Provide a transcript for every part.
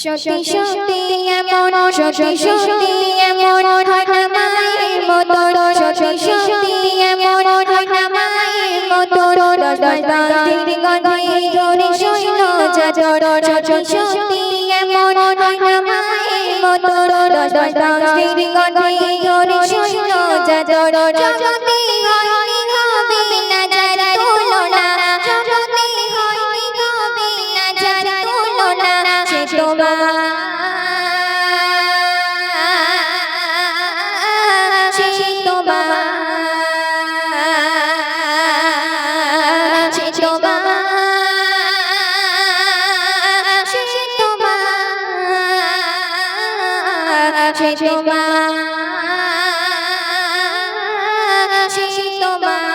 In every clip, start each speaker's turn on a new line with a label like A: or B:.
A: সত্যি সত্যি এমন সত্যি সত্যি এমন মায়ের মতো সত্যি সত্যি এমন মায়ের মতো দশ দশ বাঁধির গন্ধে ধরে শৈল চাচর সত্যি সত্যি এমন মায়ের মতো দশ দশ বাঁধির গন্ধে ধরে শৈল চাচর জগতে তোমার তোমার সে তোমার।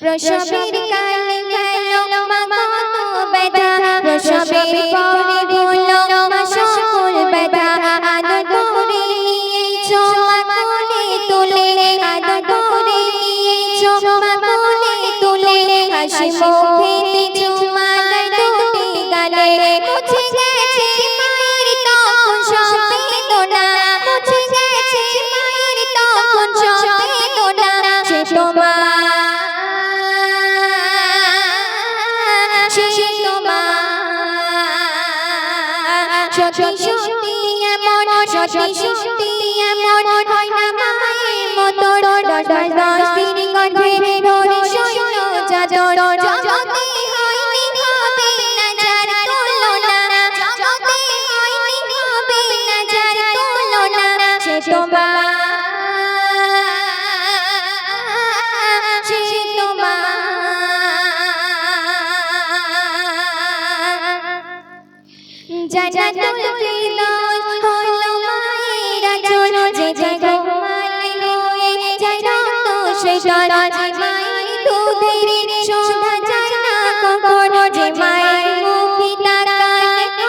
A: প্রসবের কালে গেল মা কত প্রসবের পরে বলল মা সকল ব্যথা। আদর করে নিয়েছো কোলে তুলে আদর করে নিয়েছো কোলে তুলে। হাসি মুখে মুছে গেছে মায়ের তখন সব বেদনা মুছে গেছে মায়ের তখন সব বেদনা সে তোমার সে তোমার সত্যি সত্যি এমন সত্যি সত্যি এমন হয় না মায়ের মতো। জান্নাতুল ফিরদৌস হলো মায়ের আঁচল। যে জায়গায় ঘুমালে হয়ে যায় রক্ত সেচল যে মায়ের দুধের শোভা যায় না কখন। যে মায়ের মুখে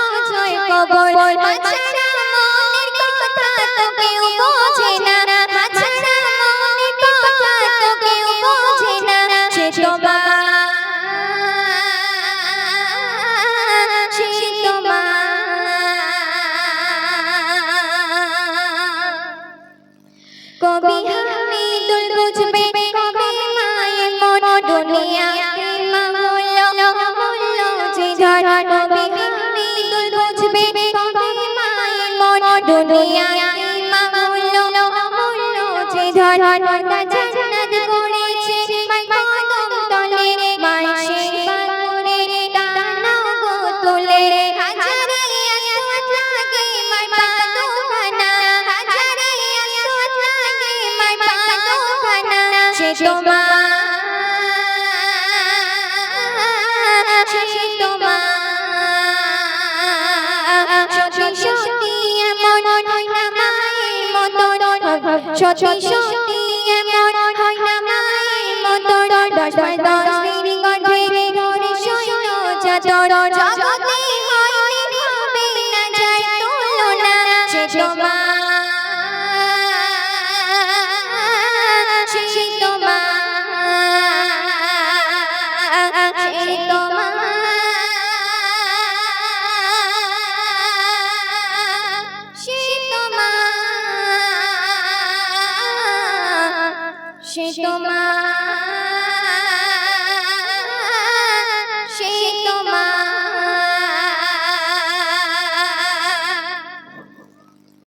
A: অজয় কবর বাচ্চারা দুনিয়াতে হলো হলো যে ধর জান্নাত করেছে, মাই কদম তলে মায়ের সেবা করে টানো গো তুলে। হাজারে আসওয়াত লাগে, মাই পা দুখানা হাজারে আসওয়াত লাগে, মাই পা দুখানা সে তোমার সত্যি সত্যি এমন হয় না মায়ের মতো দশ বাই দশ দিন গন্ধে ধরে সৈন্য চাদর জগতে হয় হবে না যায় তুলনা সে তোমার